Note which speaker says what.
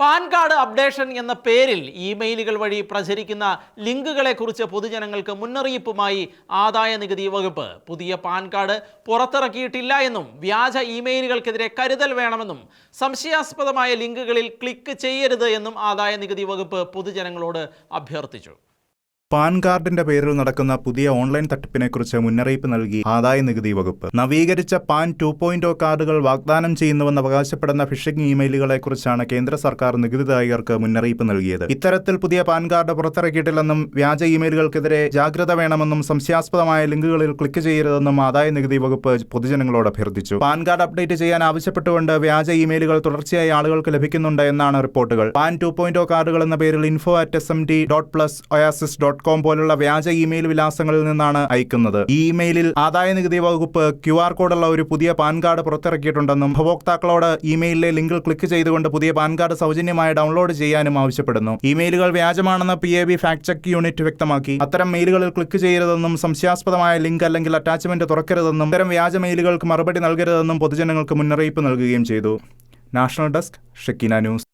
Speaker 1: Pan card updation എന്ന പേരിൽ ഇമെയിലുകൾ വഴി പ്രചരിക്കുന്ന ലിങ്കുകളെക്കുറിച്ച് പൊതുജനങ്ങൾക്ക് മുന്നറിയിപ്പുമായി ആദായ നികുതി വകുപ്പ്. പുതിയ പാൻ കാർഡ് പുറത്തിറക്കിയിട്ടില്ല എന്നും വ്യാജ ഇമെയിലുകൾക്കെതിരെ കരുതൽ വേണമെന്നും സംശയാസ്പദമായ ലിങ്കുകളിൽ ക്ലിക്ക് ചെയ്യരുത് എന്നും ആദായ നികുതി വകുപ്പ് പൊതുജനങ്ങളോട് അഭ്യർത്ഥിച്ചു.
Speaker 2: പാൻ കാർഡിന്റെ പേരിൽ നടക്കുന്ന പുതിയ ഓൺലൈൻ തട്ടിപ്പിനെക്കുറിച്ച് മുന്നറിയിപ്പ് നൽകി ആദായ നികുതി വകുപ്പ്. നവീകരിച്ച പാൻ ടു പോയിന്റ് കാർഡുകൾ വാഗ്ദാനം ചെയ്യുന്നുവെന്ന് അവകാശപ്പെടുന്ന ഫിഷിംഗ് ഇമെയിലുകളെ കുറിച്ചാണ് കേന്ദ്ര സർക്കാർ നികുതിദായകർക്ക് മുന്നറിയിപ്പ് നൽകിയത്. ഇത്തരത്തിൽ പുതിയ പാൻ കാർഡ് പുറത്തിറക്കിയിട്ടില്ലെന്നും വ്യാജ ഇമെയിലുകൾക്കെതിരെ ജാഗ്രത വേണമെന്നും സംശയാസ്പദമായ ലിങ്കുകളിൽ ക്ലിക്ക് ചെയ്യരുതെന്നും ആദായ നികുതി വകുപ്പ് പൊതുജനങ്ങളോട് അഭ്യർത്ഥിച്ചു. പാൻ കാർഡ് അപ്ഡേറ്റ് ചെയ്യാൻ ആവശ്യപ്പെട്ടുകൊണ്ട് വ്യാജ ഇമെയിലുകൾ തുടർച്ചയായി ആളുകൾക്ക് ലഭിക്കുന്നുണ്ട് എന്നാണ് റിപ്പോർട്ടുകൾ. പാൻ ടു പോയിന്റ് കാർഡുകൾ എന്ന പേരിൽ info at S M D dot plus oasis dot com പോലുള്ള വ്യാജ ഇമെയിൽ വിലാസങ്ങളിൽ നിന്നാണ് അയക്കുന്നത്. ഈ ഇമെയിലിൽ ആദായ നികുതി വകുപ്പ് ക്യു ആർ കോഡുള്ള ഒരു പുതിയ പാൻ കാർഡ് പുറത്തിറക്കിയിട്ടുണ്ടെന്നും ഉപഭോക്താക്കളോട് ഇമെയിലിലെ ലിങ്കിൽ ക്ലിക്ക് ചെയ്തുകൊണ്ട് പുതിയ പാൻ കാർഡ് സൗജന്യമായി ഡൗൺലോഡ് ചെയ്യാനും ആവശ്യപ്പെടുന്നു. ഇമെയിലുകൾ വ്യാജമാണെന്ന് P I B fact check unit വ്യക്തമാക്കി. അത്തരം മെയിലുകളിൽ ക്ലിക്ക് ചെയ്യരുതെന്നും സംശയാസ്പദമായ ലിങ്ക് അല്ലെങ്കിൽ അറ്റാച്ച്മെന്റ് തുറക്കരുതെന്നും ഇത്തരം വ്യാജ മെയിലുകൾക്ക് മറുപടി നൽകരുതെന്നും പൊതുജനങ്ങൾക്ക് മുന്നറിയിപ്പ് നൽകുകയും ചെയ്തു. National desk Shekina news.